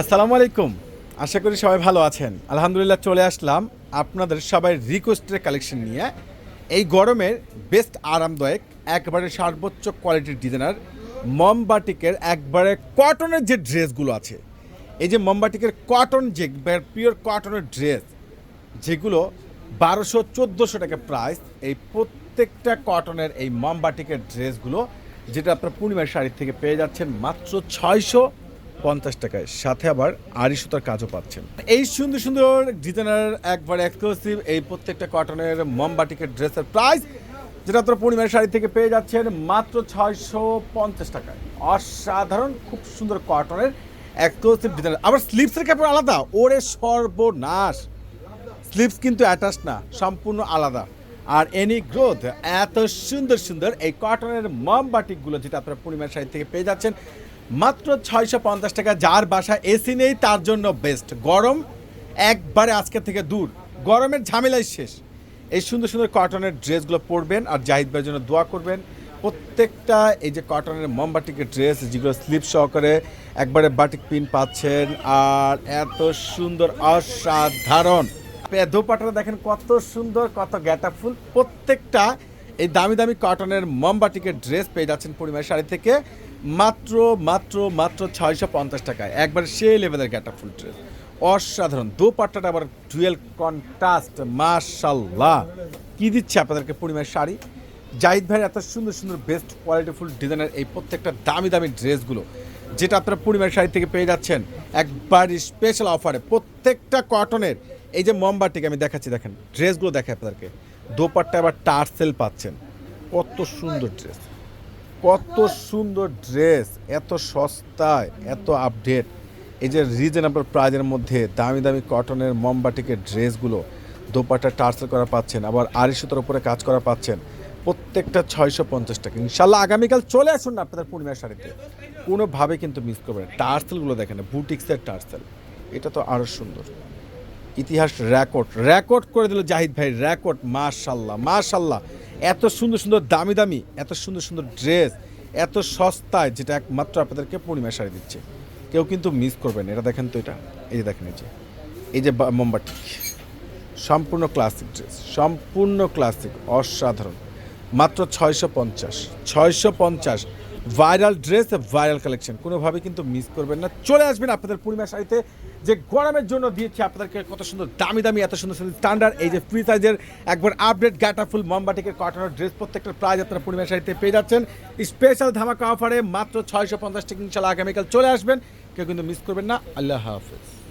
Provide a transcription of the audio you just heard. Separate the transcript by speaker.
Speaker 1: আসসালামু আলাইকুম। আশা করি সবাই ভালো আছেন। আলহামদুলিল্লাহ চলে আসলাম আপনাদের সবাই রিকোয়েস্টের কালেকশন নিয়ে। এই গরমের বেস্ট আরামদায়ক, একবারে সর্বোচ্চ কোয়ালিটির ডিজাইনার মমবাটিকের একবারে কটনের যে ড্রেসগুলো আছে। এই যে মমবাটিকের কটন যে পিওর কটনের ড্রেস যেগুলো বারোশো, চোদ্দোশো টাকা প্রাইস এই প্রত্যেকটা কটনের এই মমবাটিকের ড্রেসগুলো যেটা আপনার পূর্ণিমার শাড়ি থেকে পেয়ে যাচ্ছেন মাত্র ছয়শো পঞ্চাশ টাকায়। সাথে আবার আড়ি সুতার কাজও পাচ্ছেন। এই সুন্দর সুন্দর ডিজাইনার একবার এক্সক্লুসিভ এই প্রত্যেকটা কটনের মমবাটিকের ড্রেসের প্রাইস যেটা আপনার পূর্ণিমার শাড়ি থেকে পেয়ে যাচ্ছেন মাত্র ছয়শো পঞ্চাশ টাকায়। অসাধারণ, খুব সুন্দর কটনের এক্সক্লুসিভ ডিজাইনার আবার স্লিপসের কাপড় আলাদা। ওরে সর্বনাশ। স্লিপস কিন্তু অ্যাটাচ না, সম্পূর্ণ আলাদা। আর এনি গ্রোথ এত সুন্দর সুন্দর এই কটনের মম বাটিকগুলো যেটা আপনারা পূর্ণিমার সাইড থেকে পেয়ে যাচ্ছেন মাত্র ছয়শো পঞ্চাশ টাকা, যার বাসা এসি নেই, তার জন্য বেস্ট গরম একবারে আজকে থেকে দূর। গরমের ঝামেলাই শেষ। এই সুন্দর সুন্দর কটনের ড্রেসগুলো পরবেন আর জাহিদ ভাইয়ের জন্য দোয়া করবেন। প্রত্যেকটা এই যে কটনের মমবাটিকের ড্রেস যেগুলো স্লিপ সহকারে একবারে বাটিক পিন পাচ্ছেন, আর এত সুন্দর অসাধারণ। দোপাট্টাটা দেখেন কত সুন্দর, কত গ্যাটা ফুল প্রত্যেকটা এই দামি দামি কটনের মমবাটিকের ড্রেস পেয়ে যাচ্ছেন পরিমাণ শাড়ি থেকে মাত্র মাত্র মাত্র ছয়শো পঞ্চাশ টাকায়। একবার সেই লেভেলের গ্যাটা ফুল ড্রেস অসাধারণ। দোপাট্টাটা আবার ডুয়েল কন্ট্রাস্ট মাশাল্লাহ। কি দিচ্ছে আপনাদেরকে পরিমাণ শাড়ি? জাহিদ ভাইয়ের এত সুন্দর সুন্দর বেস্ট কোয়ালিটিফুল ডিজাইনের এই প্রত্যেকটা দামি দামি ড্রেসগুলো যেটা আপনারা পরিমাণ শাড়ি থেকে পেয়ে যাচ্ছেন, একবার স্পেশাল অফারে প্রত্যেকটা কটনের এই যে মমবাটিকে আমি দেখাচ্ছি, দেখেন ড্রেসগুলো দেখে আপনাদেরকে। দোপাট্টা আবার টার্সেল পাচ্ছেন। কত সুন্দর ড্রেস কত সুন্দর ড্রেস এত সস্তায়, এত আপডেট এই যে রিজনেবল প্রাইজের মধ্যে দামি দামি কটনের মমবাটিকের ড্রেসগুলো দোপাট্টা টার্সেল করা পাচ্ছেন, আবার আড়ি সুতোর উপরে কাজ করা পাচ্ছেন। প্রত্যেকটা ছয়শো পঞ্চাশ টাকা। ইনশাল্লাহ আগামীকাল চলে আসুন না আপনাদের পূর্ণিমার শাড়িতে। কোনোভাবে কিন্তু মিস করবেন টার্সেলগুলো দেখেন, বুটিক্সের টার্সেল এটা তো আরও সুন্দর। ইতিহাস রেকর্ড রেকর্ড করে দিল জাহিদ ভাই, রেকর্ড, মাশাল্লাহ মাশাল্লাহ। এত সুন্দর সুন্দর দামি দামি, এত সুন্দর সুন্দর ড্রেস, এত সস্তায়, যেটা একমাত্র আপনাদেরকে পূর্ণিমা শাড়ি দিচ্ছে। কেউ কিন্তু মিস করবেন এটা দেখেন তো এটা। এই যে দেখেন এই যে। এই যে মোমবাতি। সম্পূর্ণ ক্লাসিক ড্রেস সম্পূর্ণ ক্লাসিক অসাধারণ। মাত্র ছয়শো পঞ্চাশ ছয়শো পঞ্চাশ। Viral dress viral collection. কোনোভাবে কিন্তু মিস করবেন না। চলে আসবেন আপনাদের পূর্ণিমা শাড়িতে, যে গরমের জন্য দিয়েছি আপনাদেরকে কত সুন্দর দামি দামি, এত সুন্দর সুন্দর স্ট্যান্ডার্ড এই যে ফ্রি সাইজের একবার আপডেট গাটা ফুল মমবাটিকের কটনের ড্রেস প্রত্যেকটা প্রাইজ আপনারা পূর্ণিমা শাড়িতে পেয়ে যাচ্ছেন। স্পেশাল ধামাকা অফারে মাত্র ছয়শো পঞ্চাশ টাকা ইনশাল্লাহ আগামীকাল চলে আসবেন। কেউ কিন্তু মিস করবেন না। আল্লাহ হাফেজ।